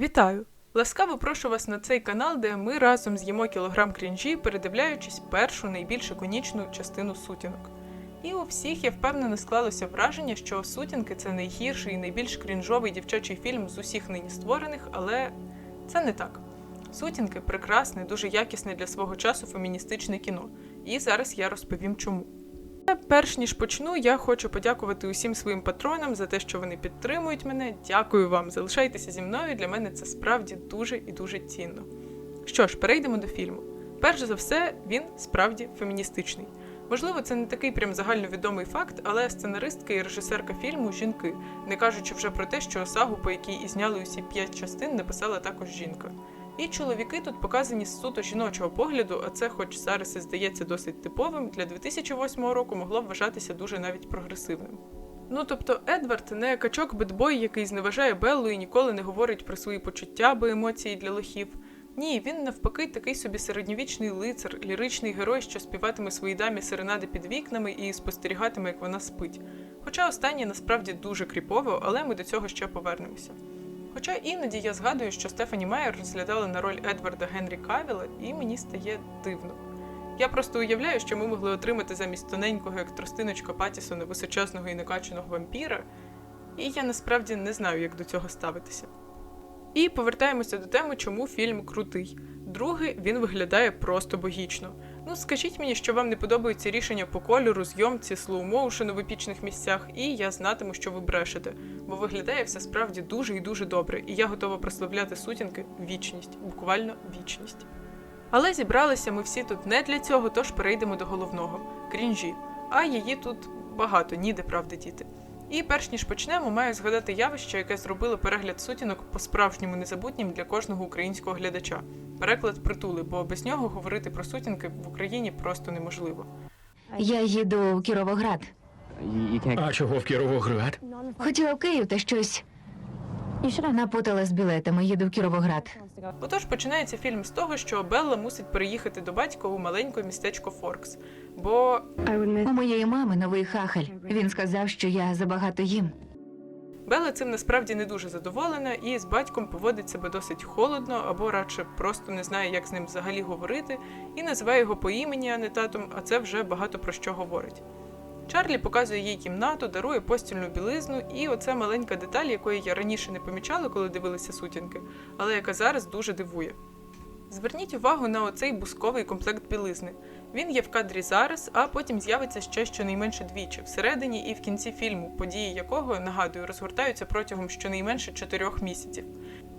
Вітаю! Ласкаво прошу вас на цей канал, де ми разом з'їмо кілограм крінжі, передивляючись першу найбільш іконічну частину сутінок. І у всіх я впевнено склалося враження, що сутінки це найгірший і найбільш крінжовий дівчачий фільм з усіх нині створених, але це не так. Сутінки прекрасне, дуже якісне для свого часу феміністичне кіно. І зараз я розповім чому. Перш ніж почну, я хочу подякувати усім своїм патронам за те, що вони підтримують мене. Дякую вам, залишайтеся зі мною. Для мене це справді дуже і дуже цінно. Що ж, перейдемо до фільму. Перш за все, він справді феміністичний. Можливо, це не такий прям загальновідомий факт, але сценаристка і режисерка фільму жінки, не кажучи вже про те, що сагу, по якій і зняли усі п'ять частин, написала також жінка. І чоловіки тут показані з суто жіночого погляду, а це, хоч зараз і здається досить типовим, для 2008 року могло вважатися дуже навіть прогресивним. Ну тобто Едвард не качок бедбой, який зневажає Беллу і ніколи не говорить про свої почуття або емоції для лохів. Ні, він навпаки такий собі середньовічний лицар, ліричний герой, що співатиме своїй дамі серенади під вікнами і спостерігатиме, як вона спить. Хоча останнє насправді дуже кріпово, але ми до цього ще повернемося. Хоча іноді я згадую, що Стефані Майер розглядала на роль Едварда Генрі Кавіла, і мені стає дивно. Я просто уявляю, що ми могли отримати замість тоненького, як тростиночка Патісона, височасного і накачаного вампіра, і я насправді не знаю, як до цього ставитися. І повертаємося до теми, чому фільм крутий. Другий він виглядає просто богічно. Ну, скажіть мені, що вам не подобаються рішення по кольору, зйомці, слоумоушену в епічних місцях, і я знатиму, що ви брешете, бо виглядає все справді дуже і дуже добре, і я готова прославляти сутінки вічність, буквально вічність. Але зібралися ми всі тут не для цього, тож перейдемо до головного крінжі. А її тут багато, ніде правди діти. І перш ніж почнемо, маю згадати явище, яке зробило перегляд сутінок по-справжньому незабутнім для кожного українського глядача. Переклад притули, бо без нього говорити про сутінки в Україні просто неможливо. Я їду в Кіровоград. А чого в Кіровоград? Хотіла в Київ та щось напутала з білетами. Їду в Кіровоград. Отож починається фільм з того, що Белла мусить переїхати до батька у маленьке містечко Форкс, бо У моєї мами новий хахаль. Він сказав, що я забагато їм. Белла цим насправді не дуже задоволена і з батьком поводить себе досить холодно, або радше просто не знає, як з ним взагалі говорити, і називає його по імені, а не татом, а це вже багато про що говорить. Чарлі показує їй кімнату, дарує постільну білизну, і оце маленька деталь, якої я раніше не помічала, коли дивилася сутінки, але яка зараз дуже дивує. Зверніть увагу на оцей бусковий комплект білизни. Він є в кадрі зараз, а потім з'явиться ще щонайменше двічі, всередині і в кінці фільму, події якого, нагадую, розгортаються протягом щонайменше чотирьох місяців.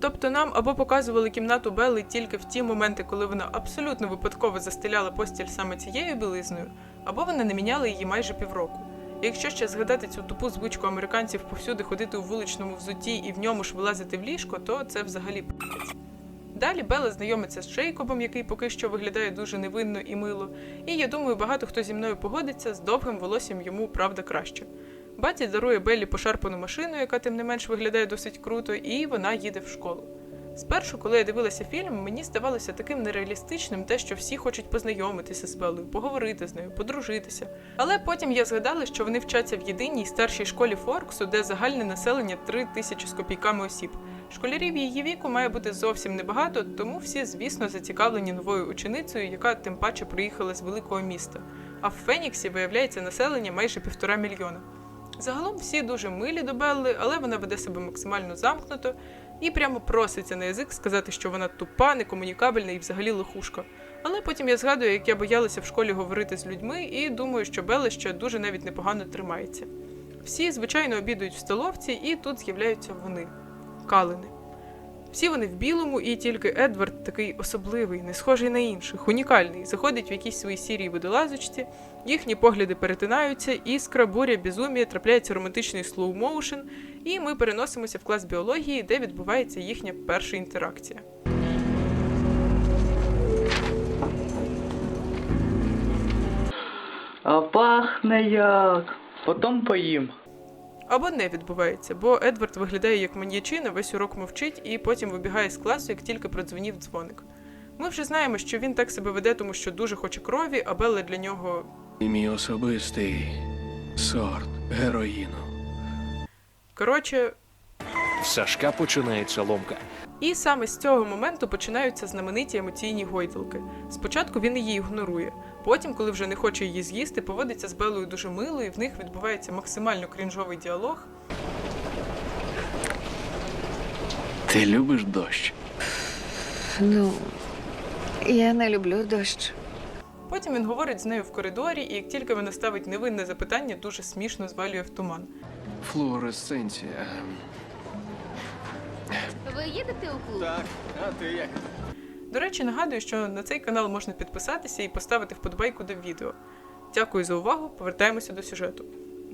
Тобто нам або показували кімнату Белли тільки в ті моменти, коли вона абсолютно випадково застеляла постіль саме цією білизною, або вони не міняли її майже півроку. Якщо ще згадати цю тупу звичку американців повсюди ходити у вуличному взутті і в ньому ж вилазити в ліжко, то це взагалі п***ць. Далі Белла знайомиться з Джейкобом, який поки що виглядає дуже невинно і мило, і я думаю, багато хто зі мною погодиться, з довгим волоссям йому правда краще. Батя дарує Беллі пошарпану машину, яка тим не менш виглядає досить круто, і вона їде в школу. Спершу, коли я дивилася фільм, мені здавалося таким нереалістичним те, що всі хочуть познайомитися з Беллою, поговорити з нею, подружитися. Але потім я згадала, що вони вчаться в єдиній старшій школі Форксу, де загальне населення 3 тисячі з копійками осіб. Школярів її віку має бути зовсім небагато, тому всі, звісно, зацікавлені новою ученицею, яка тим паче приїхала з великого міста. А в Феніксі виявляється населення майже півтора мільйона. Загалом всі дуже милі до Белли, але вона веде себе максимально замкнуто і прямо проситься на язик сказати, що вона тупа, некомунікабельна і взагалі лихушка. Але потім я згадую, як я боялася в школі говорити з людьми, і думаю, що Белла ще дуже навіть непогано тримається. Всі, звичайно, обідують в столовці, і тут з'являються вони калини. Всі вони в білому, і тільки Едвард такий особливий, не схожий на інших, унікальний, заходить в якійсь своїй сірій водолазочці, їхні погляди перетинаються, іскра, буря, безумія, трапляється романтичний слоу-моушен, і ми переносимося в клас біології, де відбувається їхня перша інтеракція. А пахне як. Потім поїм. Або не відбувається, бо Едвард виглядає як маньячина, весь урок мовчить і потім вибігає з класу, як тільки продзвонів дзвоник. Ми вже знаємо, що він так себе веде, тому що дуже хоче крові, а Белла для нього мій особистий сорт героїну. коротше Сашка починається ломка. І саме з цього моменту починаються знамениті емоційні гойдалки. Спочатку він її ігнорує. Потім, коли вже не хоче її з'їсти, поводиться з Белою дуже мило, і в них відбувається максимально крінжовий діалог. Ти любиш дощ? Ну, я не люблю дощ. Потім він говорить з нею в коридорі, і як тільки вона ставить невинне запитання, дуже смішно звалює в туман. Флуоресценція. Ви їдете у клуб? Так, а ти як? До речі, нагадую, що на цей канал можна підписатися і поставити вподобайку до відео. Дякую за увагу, повертаємося до сюжету.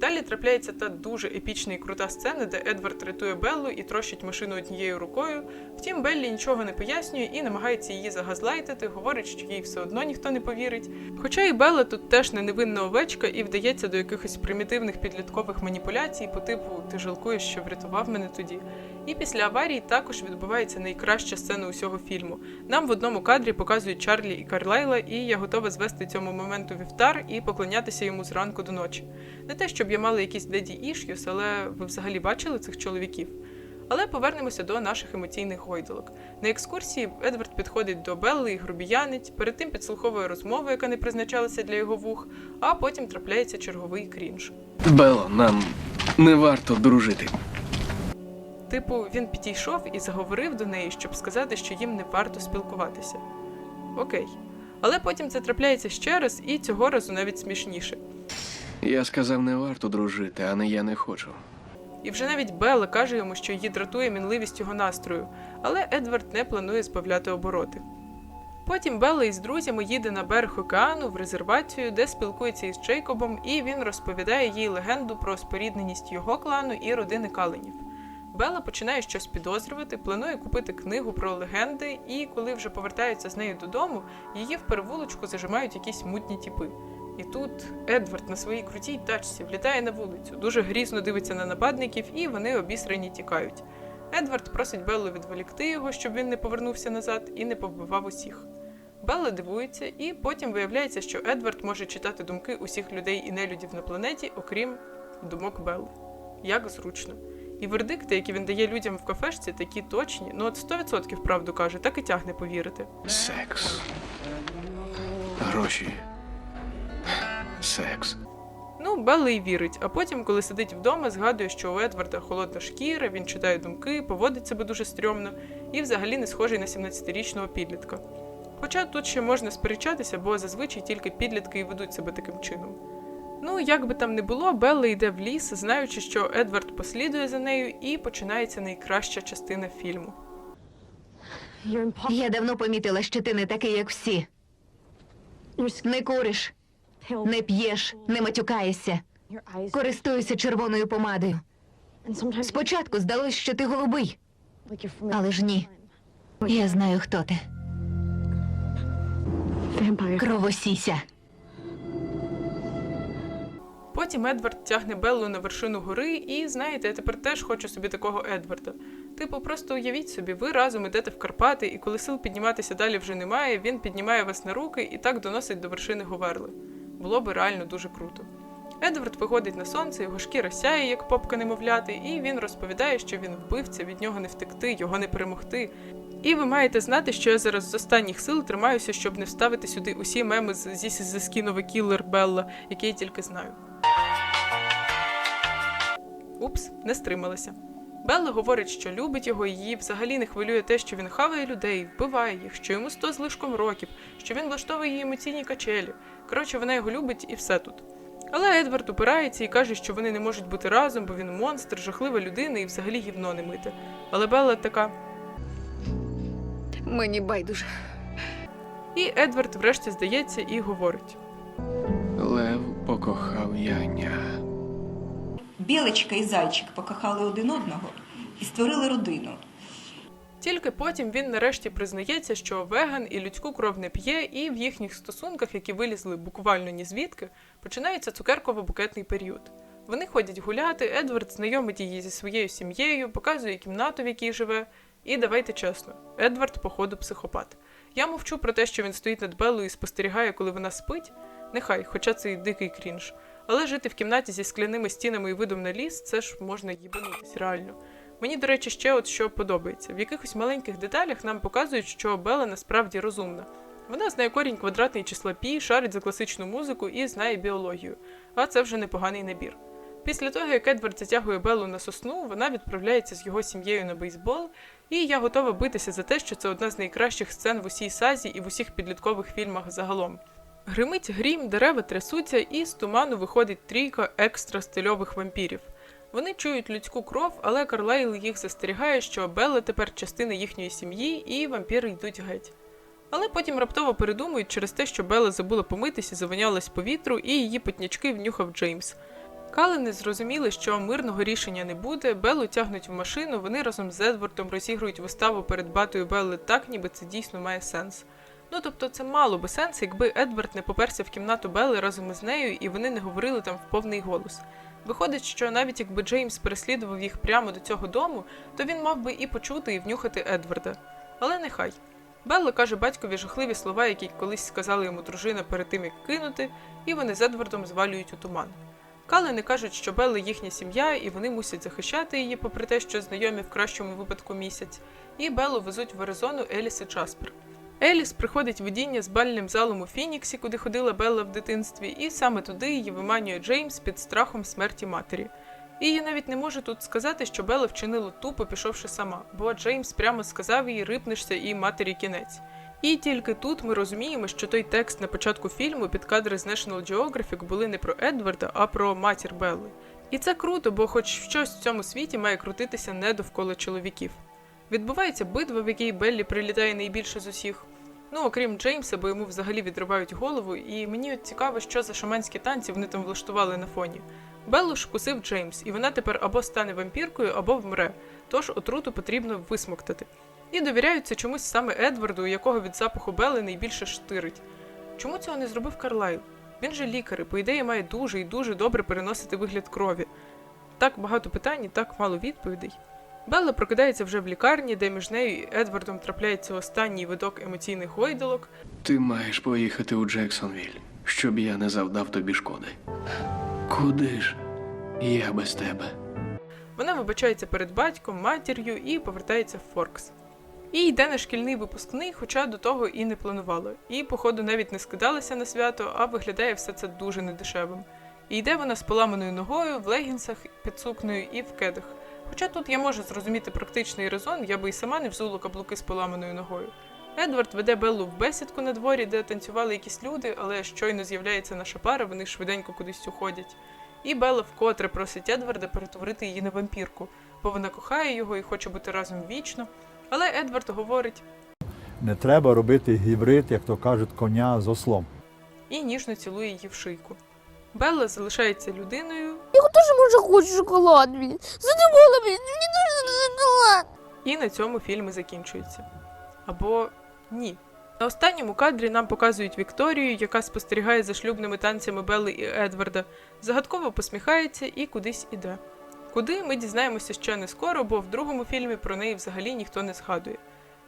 Далі трапляється та дуже епічна і крута сцена, де Едвард рятує Беллу і трощить машину однією рукою. Втім, Беллі нічого не пояснює і намагається її загазлайтити, говорить, що їй все одно ніхто не повірить. Хоча і Белла тут теж не невинна овечка і вдається до якихось примітивних підліткових маніпуляцій по типу Ти жалкуєш, що врятував мене тоді. І після аварії також відбувається найкраща сцена усього фільму. Нам в одному кадрі показують Чарлі і Карлайла, і я готова звести цьому моменту вівтар і поклонятися йому зранку до ночі. Не те, щоб я мала якісь деді іш'юс, але ви взагалі бачили цих чоловіків. Але повернемося до наших емоційних гойдалок. На екскурсії Едвард підходить до Белли і грубіянить, перед тим підслуховує розмову, яка не призначалася для його вух, а потім трапляється черговий крінж. Бело, нам не варто дружити. Типу, він підійшов і заговорив до неї, щоб сказати, що їм не варто спілкуватися. Окей. Але потім це трапляється ще раз, і цього разу навіть смішніше. Я сказав, не варто дружити, а не я не хочу. І вже навіть Белла каже йому, що її дратує мінливість його настрою, але Едвард не планує збавляти обороти. Потім Белла із друзями їде на берег океану в резервацію, де спілкується із Джейкобом, і він розповідає їй легенду про спорідненість його клану і родини Каленів. Белла починає щось підозрювати, планує купити книгу про легенди, і коли вже повертаються з нею додому, її в перевулочку зажимають якісь мутні тіпи. І тут Едвард на своїй крутій тачці влітає на вулицю, дуже грізно дивиться на нападників, і вони обісрані тікають. Едвард просить Беллу відволікти його, щоб він не повернувся назад і не повбивав усіх. Белла дивується, і потім виявляється, що Едвард може читати думки усіх людей і нелюдів на планеті, окрім думок Белли. Як зручно. І вердикти, які він дає людям в кафешці, такі точні, ну от 100% правду каже, так і тягне повірити. Секс. Гроші. Секс. Ну, Белла й вірить, а потім, коли сидить вдома, згадує, що у Едварда холодна шкіра, він читає думки, поводить себе дуже стрьомно і взагалі не схожий на 17-річного підлітка. Хоча тут ще можна сперечатися, бо зазвичай тільки підлітки і ведуть себе таким чином. Ну, як би там не було, Белла йде в ліс, знаючи, що Едвард послідує за нею, і починається найкраща частина фільму. Я давно помітила, що ти не такий, як всі. Не куриш, не п'єш, не матюкаєшся, користуєшся червоною помадою. Спочатку здалось, що ти голубий, але ж ні. Я знаю, хто ти. Кровосіся. Потім Едвард тягне Беллу на вершину гори, і знаєте, я тепер теж хочу собі такого Едварда. Типу, просто уявіть собі, ви разом ідете в Карпати, і коли сил підніматися далі вже немає, він піднімає вас на руки і так доносить до вершини Говерли. Було би реально дуже круто. Едвард виходить на сонце, його шкіра сяє, як попка немовляти, і він розповідає, що він вбивця, від нього не втекти, його не перемогти. І ви маєте знати, що я зараз з останніх сил тримаюся, щоб не вставити сюди усі меми з of a killer Белла, які я тільки знаю. Упс, не стрималася. Белла говорить, що любить його, і її взагалі не хвилює те, що він хаває людей, вбиває їх, що йому 100 з лишком років, що він влаштовує її емоційні качелі. Коротше, вона його любить і все тут. Але Едвард упирається і каже, що вони не можуть бути разом, бо він монстр, жахлива людина і взагалі гівно не мите. Але Белла така. Мені байдуже. І Едвард врешті здається і говорить. Лев покохав ягня. Білочка і зайчик покохали один одного і створили родину. Тільки потім він нарешті признається, що веган і людську кров не п'є, і в їхніх стосунках, які вилізли буквально ні звідки, починається цукерково-букетний період. Вони ходять гуляти, Едвард знайомить її зі своєю сім'єю, показує кімнату, в якій живе. І давайте чесно, Едвард, походу, психопат. Я мовчу про те, що він стоїть над Беллою і спостерігає, коли вона спить. Нехай, хоча це і дикий крінж. Але жити в кімнаті зі скляними стінами і видом на ліс, це ж можна їбанутись реально. Мені, до речі, ще от що подобається. В якихось маленьких деталях нам показують, що Белла насправді розумна. Вона знає корінь квадратний числа пі, шарить за класичну музику і знає біологію, а це вже непоганий набір. Після того, як Едвард затягує Беллу на сосну, вона відправляється з його сім'єю на бейсбол, і я готова битися за те, що це одна з найкращих сцен в усій сазі і в усіх підліткових фільмах загалом. Гримить грім, дерева трясуться, і з туману виходить трійка екстра стильових вампірів. Вони чують людську кров, але Карлайл їх застерігає, що Белла тепер частина їхньої сім'ї, і вампіри йдуть геть. Але потім раптово передумують через те, що Белла забула помитися, завонялась повітру, і її потнячки внюхав Джеймс. Калини зрозуміли, що мирного рішення не буде. Беллу тягнуть в машину. Вони разом з Едвардом розігрують виставу перед батою Белли так, ніби це дійсно має сенс. Ну тобто це мало би сенс, якби Едвард не поперся в кімнату Белли разом із нею, і вони не говорили там в повний голос. Виходить, що навіть якби Джеймс переслідував їх прямо до цього дому, то він мав би і почути, і внюхати Едварда. Але нехай. Белла каже батькові жахливі слова, які колись сказала йому дружина перед тим, як кинути, і вони з Едвардом звалюють у туман. Калини кажуть, що Белла їхня сім'я, і вони мусять захищати її, попри те, що знайомі в кращому випадку місяць, і Беллу везуть в Аризону Еліс і Джаспер. Еліс приходить видіння з бальним залом у Фініксі, куди ходила Белла в дитинстві, і саме туди її виманює Джеймс під страхом смерті матері. І я навіть не можу тут сказати, що Белла вчинила тупо, пішовши сама, бо Джеймс прямо сказав їй рипнешся і матері кінець. І тільки тут ми розуміємо, що той текст на початку фільму під кадри з National Geographic були не про Едварда, а про матір Белли. І це круто, бо хоч щось в цьому світі має крутитися не довкола чоловіків. Відбувається битва, в якій Беллі прилітає найбільше з усіх. Ну, окрім Джеймса, бо йому взагалі відривають голову, і мені цікаво, що за шаманські танці вони там влаштували на фоні. Беллу ж кусив Джеймс, і вона тепер або стане вампіркою, або вмре, тож отруту потрібно висмоктати. І довіряються чомусь саме Едварду, якого від запаху Белли найбільше штирить. Чому цього не зробив Карлайл? Він же лікар, і по ідеї має дуже і дуже добре переносити вигляд крові. Так багато питань і так мало відповідей. Белла прокидається вже в лікарні, де між нею і Едвардом трапляється останній видок емоційних гойдалок, Ти маєш поїхати у Джексонвіль, щоб я не завдав тобі шкоди. Куди ж? Я без тебе. Вона вибачається перед батьком, матір'ю і повертається в Форкс. І йде на шкільний випускний, хоча до того і не планувала. І, походу, навіть не скидалася на свято, а виглядає все це дуже недешевим. І йде вона з поламаною ногою, в легінсах під сукнею і в кедах. Хоча тут я можу зрозуміти практичний резон, я би і сама не взула каблуки з поламаною ногою. Едвард веде Беллу в бесідку на дворі, де танцювали якісь люди, але щойно з'являється наша пара, вони швиденько кудись уходять. І Белла вкотре просить Едварда перетворити її на вампірку, бо вона кохає його і хоче бути разом вічно. Але Едвард говорить Не треба робити гібрид, як то кажуть, коня з ослом. і ніжно цілує її в шийку. Белла залишається людиною Тоже може хочу шоколад, блін. Задумала, блін, мені дуже шоколад. І на цьому фільми закінчуються. Або ні. На останньому кадрі нам показують Вікторію, яка спостерігає за шлюбними танцями Белли і Едварда, загадково посміхається і кудись іде. Куди ми дізнаємося ще не скоро, бо в другому фільмі про неї взагалі ніхто не згадує.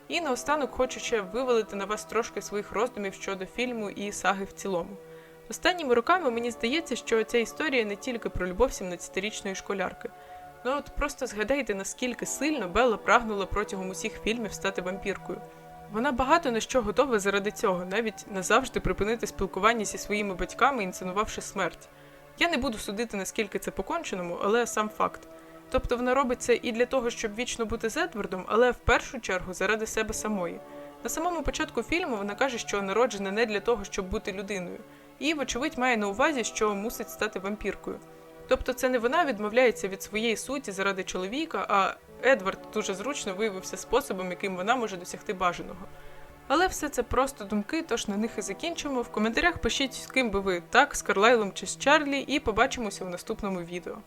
І наостанок хочу ще вивалити на вас трошки своїх роздумів щодо фільму і саги в цілому. Останніми роками мені здається, що ця історія не тільки про любов 17-річної школярки. Ну от просто згадайте, наскільки сильно Белла прагнула протягом усіх фільмів стати вампіркою. Вона багато на що готова заради цього, навіть назавжди припинити спілкування зі своїми батьками, інсценувавши смерть. Я не буду судити, наскільки це по-конченому, але сам факт. Тобто вона робить це і для того, щоб вічно бути з Едвардом, але в першу чергу заради себе самої. На самому початку фільму вона каже, що народжена не для того, щоб бути людиною, і, вочевидь, має на увазі, що мусить стати вампіркою. Тобто це не вона відмовляється від своєї суті заради чоловіка, а Едвард дуже зручно виявився способом, яким вона може досягти бажаного. Але все це просто думки, тож на них і закінчимо. В коментарях пишіть, з ким би ви так, з Карлайлом чи з Чарлі, і побачимося в наступному відео.